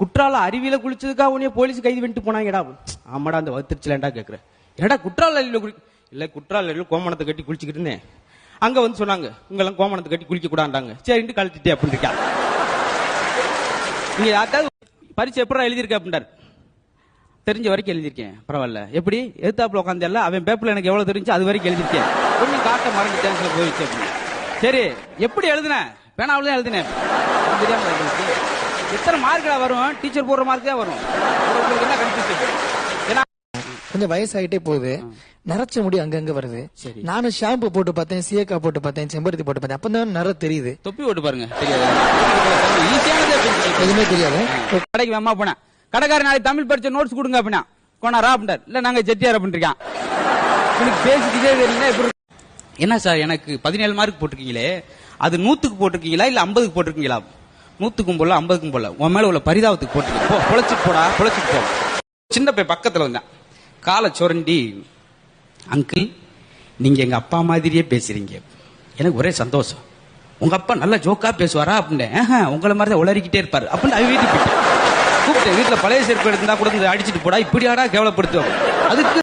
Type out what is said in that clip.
குற்றால அருவியில குளிச்சதுக்காக உன்னைய போலீஸ் கைது பண்ணிட்டு போனாங்கடா ஆமாடா அந்த வத்திருச்சலண்டா கேட்குறேன் ஏடா குற்றால அருவியில குளி இல்ல குற்றால அருவியில கோமணத்தை கட்டி குளிச்சுக்கிட்டு இருந்தேன். அங்க வந்து சொன்னாங்க உங்கெல்லாம் கோமணத்தை கட்டி குளிக்க கூடாண்டாங்க சரின்ட்டு கழட்டிட்டே அப்படின்னு இருக்கா. நீங்க யார்ட்டாவது பரிசு எப்படா எழுதியிருக்க அப்படின்றார். தெரிஞ்ச வரைக்கும் எழுதியிருக்கேன் பரவாயில்ல. எப்படி? எதிர்த்தாப்புல உட்காந்தல்ல அவன் பேப்பர்ல எனக்கு எவ்வளவு தெரிஞ்சு அது வரைக்கும் எழுதியிருக்கேன். ஒன்னும் காட்ட மறந்துட்டேன் சில போயிடுச்சு அப்படின்னு. சரி எப்படி எழுதுனேன் பேனாவில தான் எழுதினேன். தெரியாம எத்தனை மார்க்கா வரும்? டீச்சர் போடுற மார்க் தான் வரும் என்ன கன்ஃபியூஷன் கொஞ்சம் வயசாயிட்டே போகுது. நரைச்ச முடி அங்கங்க வருது. நானும் ஷாம்பு போட்டு பார்த்தேன் சீயக்கா போட்டு பார்த்தேன் செம்பருத்தி போட்டு பார்த்தேன். அப்பதான் நிற தெரியுது. தொப்பி ஓட்டு பாருங்க. எதுவுமே தெரியாது. கடைக்கு வேமா போனேன் கடைக்காரர் நாளைக்கு தமிழ் படிச்ச நோட்ஸ் கொடுங்க அப்படின்னா. கோனாரா அப்படின்றார் இல்ல நாங்க செட்டியார் அப்படின்றிருக்கான் எனக்கு பேசிக்கிட்டே தெரியல எப்படி? என்ன சார் எனக்கு பதினேழு மார்க் போட்டிருக்கீங்களே? அது நூத்துக்கு போட்டிருக்கீங்களா இல்ல ஐம்பதுக்கு போட்டிருக்கீங்களா? நூத்துக்கும் போடல ஐம்பதுக்கும் போல. உன் மேல உள்ள பரிதாபத்துக்கு போட்டு போ பொழைச்சிட்டு போடா பொழைச்சிட்டு போ. சின்ன பையன் பக்கத்துல வந்தான். காலை சுரண்டி அங்கிள் நீங்க எங்க அப்பா மாதிரியே பேசுறீங்க. எனக்கு ஒரே சந்தோஷம். உங்க அப்பா நல்ல ஜோக்கா பேசுவாரா? அப்படின்னு. உங்களை மாதிரி தான் உளறிக்கிட்டே இருப்பாரு. அப்படின்னு அவன் வீட்டுக்கு போயிட்டேன். கூப்பிட்டேன். வீட்டுல பழைய செருப்பு எடுத்தா கூட இந்த அடிச்சிட்டு போடா. இப்படியாடா கேவலப்படுத்துவோம் அதுக்கு